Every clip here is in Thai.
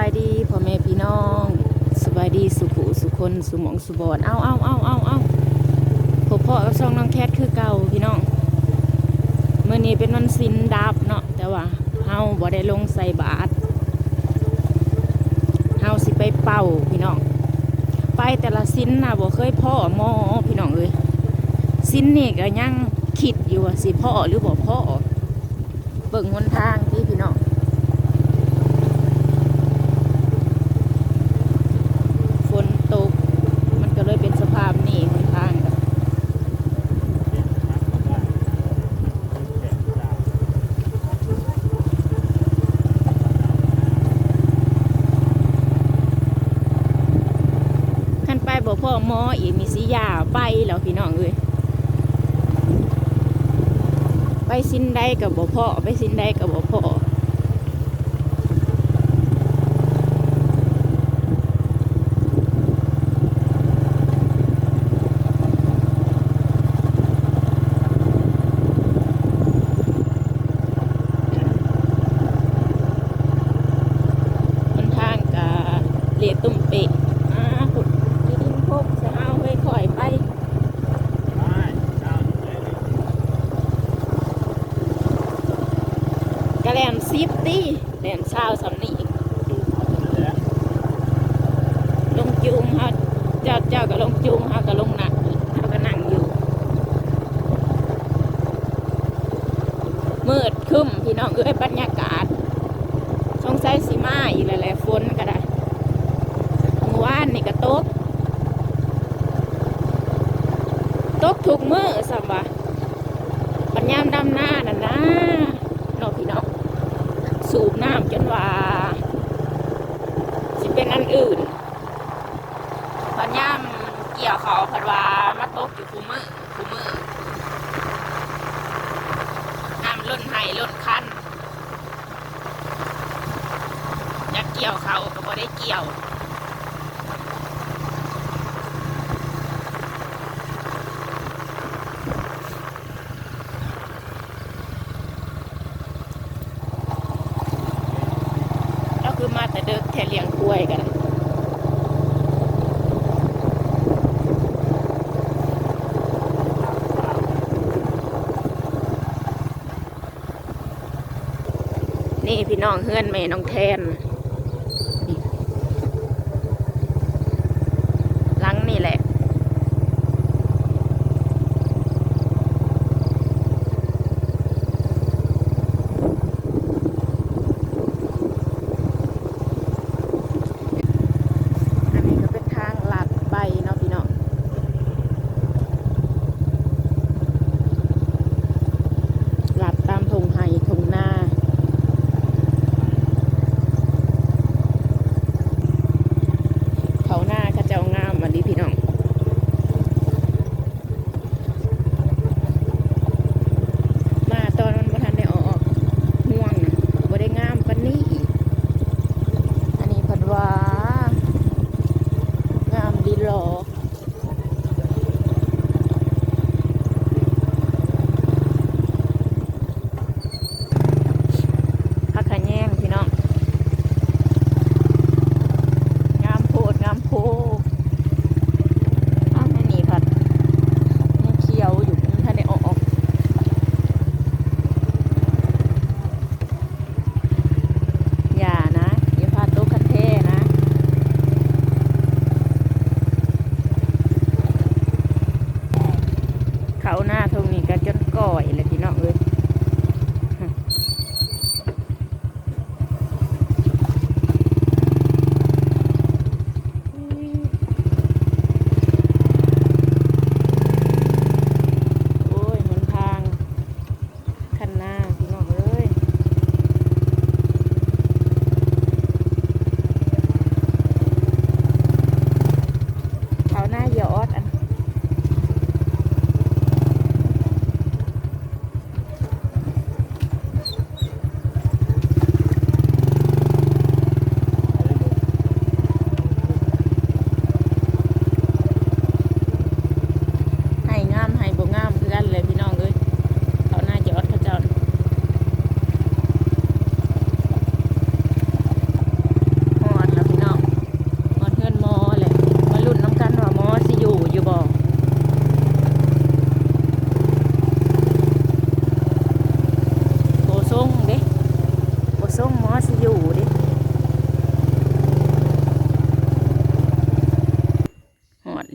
ายดีพ่อแม่พี่น้องสบายดีสุขุสุคนสุหมองสุบอนเอาเอาเอาเอาเอาพ่อพ่อกับช่องน้องแคทคือเก่าพี่น้องเมื่อนี้เป็นวันสินดับเนาะแต่ว่าเฮาบ่ได้ลงใส่บาตรเฮาสิไปเป่าพี่น้องไปแต่ละสินนะบ่เคยพ่อหมอพี่น้องเอ้ยสินนี่ก็ยังคิดอยู่ว่าสิพ่อหรือบ่พ่อเบิ่งหนทางที่พี่น้อง ฝนตก มันก็เลยเป็นสภาพนี้ค่อนข้างกับขันไปบ่พ่อ หมออีกมีสียาไปแล้วพี่น้องเอ้ยไปสิ้นใดกับบ่พ่อไปสิ้นใดกับบ่พ่อ ค่อนข้างกะเลียตุ่มเปะอ่าขุดที่ดินพบจะเอาไว้คอยไป กระแลมซิปตี้แลมเช้าสำนีลงจูงฮะเจ้าเจ้าก็ลงจูงฮะก็ลงหนักเขาก็นั่งอยู่มืดครึ้มพี่น้องเอ้ยบรรยากาศสงสัยสีมาอีกหลายๆฝนก็ได้เมื่อวานนี่ก็ตกตกถูกมือสัมวะปัญญามดำหน้าน่ะนะเนอกพี่น้อง สูบน้ำจนว่าสิเป็นอันอื่นปัญญามเกี่ยวเขาพัดว่ามาตกอยู่คูมือคูมือน้ำล้นไห้ล้นคันอยากเกี่ยวเขาก็บ่ได้เกี่ยว ก็คือมา แต่เดิกแค่เลี้ยงกล้วยกันนี่พี่น้องเฮือนแม่น้องแทน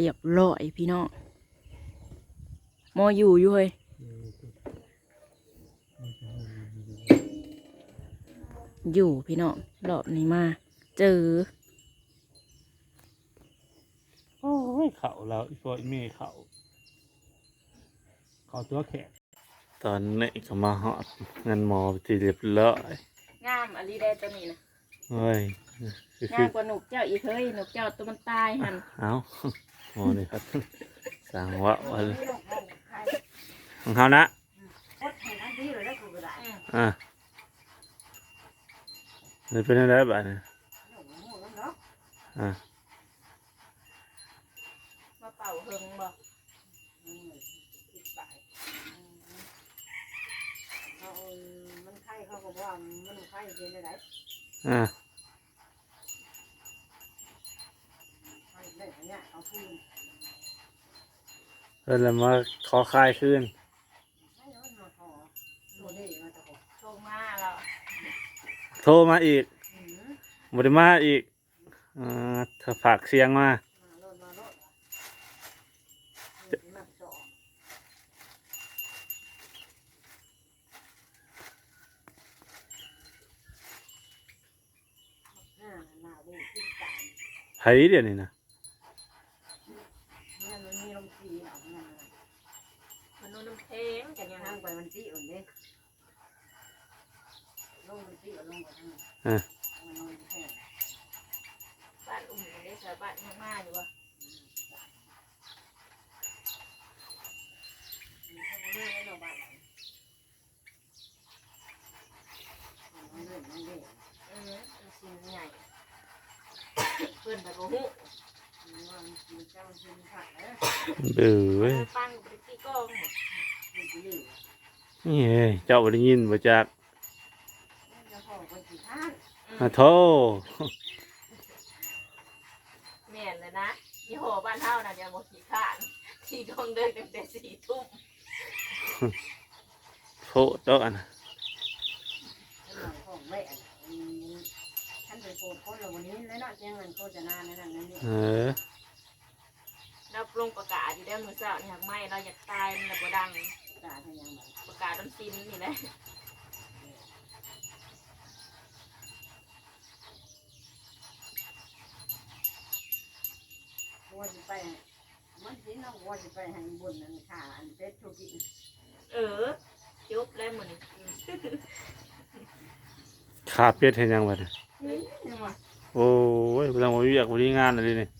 เรียบร้อยพี่น้องหมออยู่อยู่เฮ้ยอยู่พี่น้องรอบนี้มา เจอ โอ้ยเขาแล้วอีฟอยเมย์เขาเขาตัวแขกตอนนี้ก็มาหอดเงินหมอไปที่เรียบร้อยงามอลีได้ตัวนี้นะเฮ้ยคือคืงาอมกว่าหนุกเจ้าอีกเฮ้ยหนุกเจ้าตัวมันตายหันเอ้า หมอนี่ครับสั่งว่าวันของเขานะอะนี่เป็นอะไรบ้างอะมาเป่าเฮิงบ่มันไข้เขาก็บอกว่ามันไข้เป็นอะไรอะ ไข้ได้ขยะเอาคืน เพิ่นลยมาขอคายขึ้นโดนี่มาตะกบโชคมาแล้วโทรมาอีกอืมบไดมาอีกอ่าเธอฝากเสียงมามาโลดมาโลดมาสองห้าหน้าบูขึ้นสามไผเดี๋ยวนี้นะ เนี่ยมันมีลมสีหลังนั่น มันนุ่นน้ำเพลงกันยัง นั่งไปมันตีอ่อนเด้ลงมันตีอ่อนลงไปทั้งนั้น อะ มันนอนแค่ บ้านอุ่มได้สาวบ้านมากๆอยู่วะ มันไม่ได้ดอกบานมันเล่นมันเล่น อือมันสินใหญ่เพิ่นแบบโอ้โห มันว่ามันกินเจ้ามันกินผักเด้อ เบื่อเว้ยปังกับตีกล้องหมดมันกินอยู่นี่เอ้ยเจ้าบ่ได้ยินบ่จักมันจะพอคนกี่ท่านมาโทษแม่นเลยนะยี่ห้อบ้านเฮาน่ะจะบ่ขี้ข้านที่กองเดินตั้งแต่สี่ทุ่มโทษดอกอันน่ะเป็นหลังของแม่ท่านไปโปรดคนเราวันนี้แล้วเนาะเจ้าเงินโฆษณาในนั้นนั่นนี่ เออเราลงประกาศอยู่ได้มื้อเช้านี่หากไม่เราอยากตายมันน่ะบ่ดังตาทยังไงประกาศน้ำซินนี่แหละว่าจะไปมันสิเนาะว่าจะไปให้บุญนั่นค่ะอันเป็ดทุกินเออจบแล้วมื้อนี้ขาเป็ดเห็นยังบัดนี้นี่ยังว่าโอ้ยบ่ต้องมาอยากบ่ได้งานอะไรนี่เขาบอกเลยเนาะ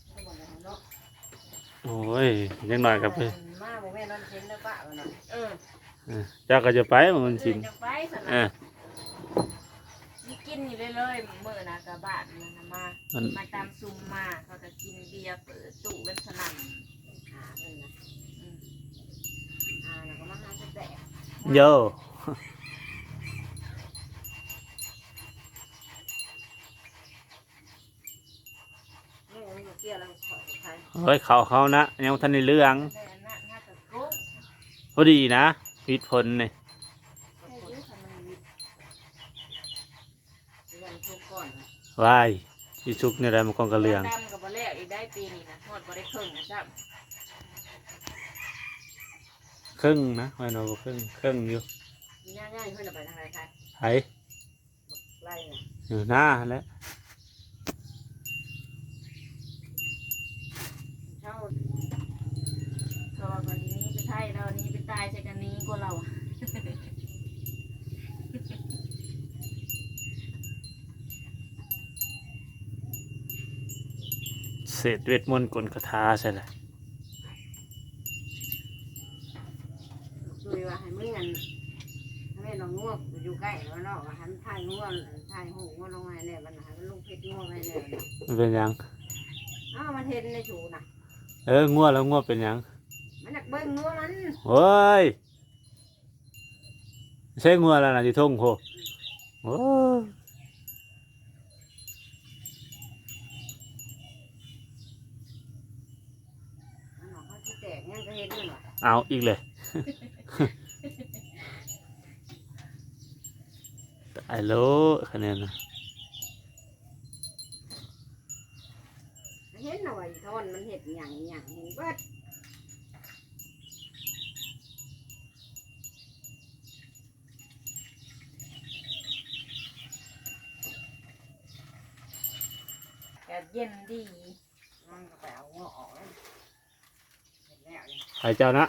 โอ้ยยังหน่อยครับเพิ่นมาบ่แม่นอนเช่นเด้อป้าว่าน่ะเออเออเจ้าก็จะไปมันสินจะไปสเอนะอมีกินอยู่เรื่อยๆมื้อนะกะบ้านมันน่ะมามันมาตามซุมมาเขาก็กินเบียร์เปิดตู้กันสนั่นหาเลยนะอ่าแล้วก็มาหาจะแตกโย นี่มันอยู่เกี่ยวแล้วขอใคร เฮ้ยเขาเขานะยังบ่ทันได้เรื่องแต่อันนั้นน่าจะกุ๊กพอดีนะพิดผลนี่ให้อยื้อทำมันวิทย์เรื่องทุกก่อนนะวายที่ชุกนี่แหละมันก็กระเลืองดำกับบะแลกอีกได้ปีนี้นะหอดบ่ได้ครึ่งนะครับครึ่งนะไว้หนอยบ่ครึ่งครึ่งอยู่ง่ายๆเพื่อนเอาไปทางไหนคะไผไล่น่ะอยู่หน้าแล้ว เช่า ก็ว่าก่อนทีนี้ไปไทยแล้วอันนี้ไปตายใส่กันนี้ก็เราอะเศษเวทมนต์กลคาถาใช่ละดูว่าให้มึงอันให้แม่ลองงวกอยู่ใกล้แล้วเนาะว่าหันถ่ายงวกถ่ายหูงวกลงไงเนี่ยมันหันลงเพชรงวกไงเนี่ยมันเป็นหยังอ้าวมันเห็นในชูน่ะเอองัวแล้วงัวเป็นหยังมันอยาก เบิ่งงัวมันโอ้ยใช่งัวแล้วนะที่ทุ่งโหโอ้ยมันบอกเขาที่แตกงั้นก็เห็นมันว่ะเอาอีกเลยตายโลคะแนนนะ เห็นเอาไว้ ทอนมันเห็ดหยังหยังเห็นเบิดแกเย็นดีมันก็ไปเอาหัวออกแล้วเสร็จแล้วนี่ใครเจ้านะ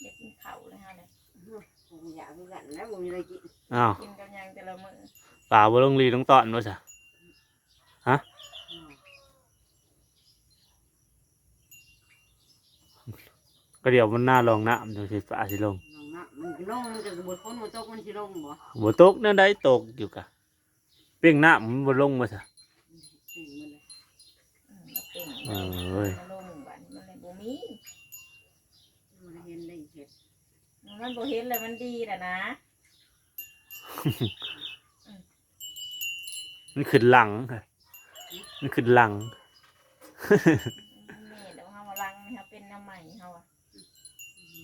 เด็กกินข้าวเลยฮะเนี่ยผมอยากมีกันแล้วผมมีอะไรกินอ้าวกินกับหยังแต่ละมื้อป่าบ่ลงลีลงตอนบ่ซะอืมก็เดี๋ยวมันหน้าลองน้ำจังสิป่าสิลง ลงน้ำมันก็ลงมันก็บดคนบดตกมันสิลงบ่บ่ตกแนั่นได้ตกอยู่กะเปียงน้ำมันบ่ลงบ่ซะสิ่งมันเลยอืมแล้วเป็นเอ้ยมาลงบัดนี้มันเลยบ่มีมันเห็นได้เห็ดมันบ่เห็นเลยมันดีแหละนะมันขึ้นหลังค่ะมันขึ้นหลังนี่เดี๋ยวเฮามาลังนี่ครับเป็นน้ำใหม่เฮาอะ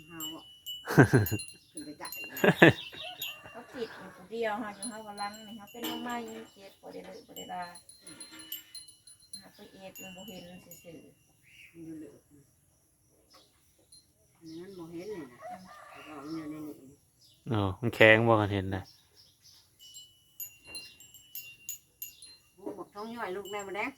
เฮาอะขึ้น ไปจ่าเขาปิดอยู่เดียวเฮาอยู่เฮามาลังนี่ครับเป็นน้ำใหม่เจ็บบ่ได้เลยบ่ได้ลาหาไปเอ็ดมันบ่เห็นซื่อมันอยู่เลืออันนั้นบ่เห็นเลยนะแต่ก็มันอยู่ในนี้อ๋อมันแข็งบ่กันเห็นนะโอ้บอกท้องย่อยลูกแม่มาแดง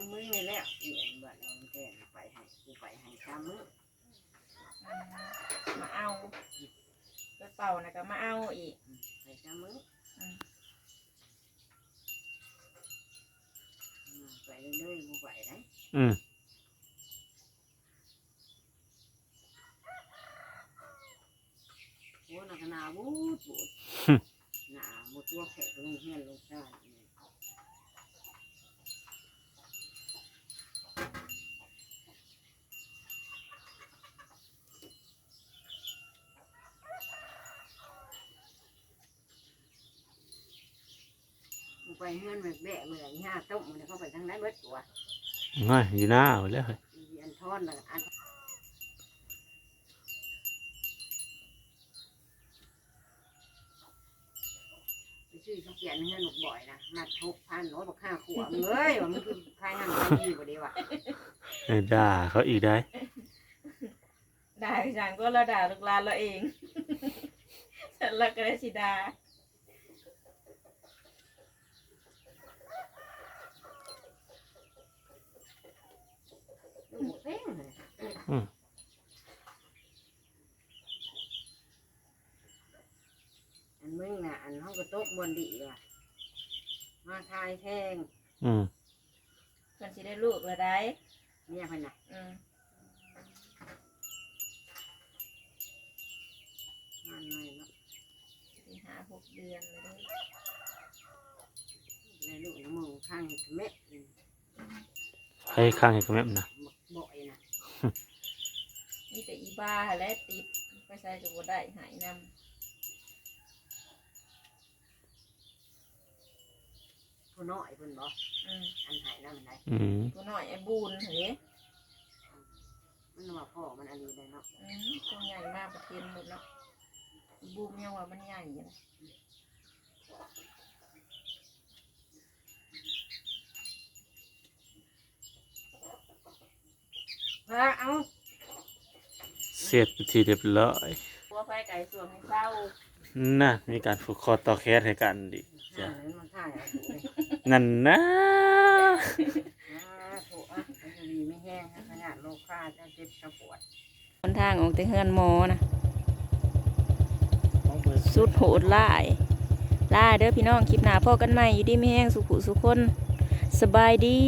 จำมือไม่แล้วเอียนบัดเอาแทนไปให้กูไปให้จำมือๆอืมมาเอาไปเป่านะก็มาเอาอีกไปจำมืออืมไปเรื่อยๆกูไปได้อืมโอ้นักหนาบูดบูดหนาหมดตัวแขกลงเฮียนลงชาติ ไปเฮือนแบบแบะเลยห้าต้มมันเข้าไปทางไหนเบิดตัวง่ายอยู่หน้าเอาแล้วเฮ้ยอีอันทอนเลยอันไปซื้อที่เกียนเงินหนุกบ่อยนะมาทุกพันโน้ตบอกห้าขวบเลยว่ามันคือใครนั่นใครนี่บ่ดีว่ะเออด่าเขาอีกได้ ด่าฉันก็เราด่าลูกหลานเราเอง ฉันเราก็ได้สิด่า ลูกเป้งเลย อันมึงน่ะ อันห้องกระตกบนดีว่ะมาทายแทงอืมเพิ่นสิได้ลูกแล้วได้เนี่ยเพิ่นน่ะอืมมาหน่อยเนาะสิหาหกเดือนเลยเด้อในลูกน้ำมือข้างเม็ด ให้ข้างให้กระแม่มนะ นะมีแต่อีบ้าและติดไปใส่ก็บ่ได้หายนำผู้น้อยเพิ่นบอกอืมอันหายน้ำไหนอืมผู้น้อยไอ้บูนเฮ้ยมันว่าพ่อมันอันนี้ได้เนาะอืมตัวใหญ่มากประเทศหมดเนาะอีบูมยังว่ามันใหญ่อยู่นะ เออเอาเสียดไปทีเรียบร้อยพวกไฟไก่ส่วนให้เศร้าน่ะมีการฝึกคอต่อแคสให้กันดิจ้ะจ้ะมันถ่ายเอาถูกเลยนั่นนะอ่าถูกอะมันจะดีไม่แห้งนะขนาดโลค่าจะเจ็บจะปวดหนทางออกแต่เฮือนหมอนะสุดโหดล่ายล่าเด้อพี่น้องคลิปหน้าพ่อกันใหม่อยู่ดีไม่แห้งสุขุสุคนสบายดี